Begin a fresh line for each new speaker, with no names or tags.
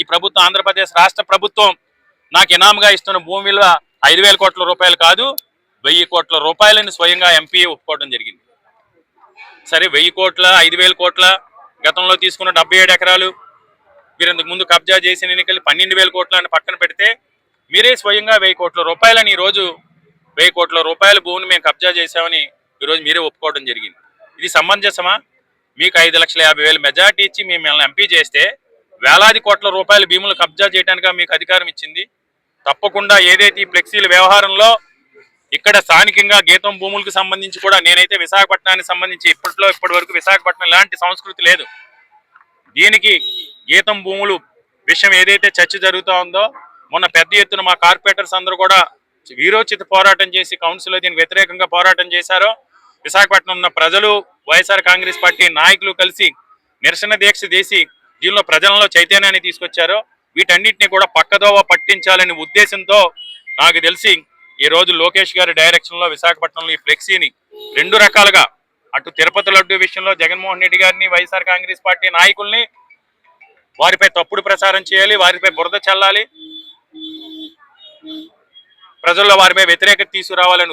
ఈ ప్రభుత్వం ఆంధ్రప్రదేశ్ రాష్ట్ర ప్రభుత్వం నాకు ఇనాముగా ఇస్తున్న భూమి విలువ ఐదు వేల కోట్ల రూపాయలు కాదు వెయ్యి కోట్ల రూపాయలని స్వయంగా ఎంపీ ఒప్పుకోవడం జరిగింది. సరే వెయ్యి కోట్ల ఐదు వేల కోట్ల గతంలో తీసుకున్న డెబ్బై ఏడు ఎకరాలు మీరు ఇంతకు ముందు కబ్జా చేసిన ఎన్నికలు పన్నెండు వేల కోట్ల అని పక్కన పెడితే మీరే స్వయంగా వెయ్యి కోట్ల రూపాయలని ఈరోజు వెయ్యి కోట్ల రూపాయల భూమిని మేము కబ్జా చేశామని ఈరోజు మీరే ఒప్పుకోవడం జరిగింది. ఇది సమంజసమా? మీకు ఐదు లక్షల యాభై వేలు మెజార్టీ ఇచ్చి మిమ్మల్ని ఎంపీ చేస్తే వేలాది కోట్ల రూపాయల భీములు కబ్జా చేయడానికి మీకు అధికారం ఇచ్చింది. తప్పకుండా ఏదైతే ఈ ఫ్లెక్సీల వ్యవహారంలో ఇక్కడ స్థానికంగా గీతం భూములకు సంబంధించి కూడా నేనైతే విశాఖపట్నానికి సంబంధించి ఇప్పట్లో ఇప్పటి వరకు విశాఖపట్నం లాంటి సంస్కృతి లేదు. దీనికి గీతం భూములు విషయం ఏదైతే చర్చ జరుగుతూ ఉందో మొన్న పెద్ద ఎత్తున మా కార్పొరేటర్స్ అందరూ కూడా వీరోచిత పోరాటం చేసి కౌన్సిల్లో దీనికి వ్యతిరేకంగా పోరాటం చేశారో. విశాఖపట్నం ఉన్న ప్రజలు వైఎస్ఆర్ కాంగ్రెస్ పార్టీ నాయకులు కలిసి నిరసన దీక్ష చేసి దీనిలో ప్రజలలో చైతన్యాన్ని తీసుకొచ్చారో. వీటన్నిటిని కూడా పక్కదోవ పట్టించాలనే ఉద్దేశంతో నాకు తెలిసి ఈ రోజు లోకేష్ గారి డైరెక్షన్లో విశాఖపట్నంలో ఈ ఫ్లెక్సీని రెండు రకాలుగా అటు తిరుపతి లడ్డు విషయంలో జగన్మోహన్ రెడ్డి గారిని వైఎస్ఆర్ కాంగ్రెస్ పార్టీ నాయకుల్ని వారిపై తప్పుడు ప్రచారం చేయాలి వారిపై బురద చల్లాలి ప్రజల్లో వారిపై వ్యతిరేకత తీసుకురావాలని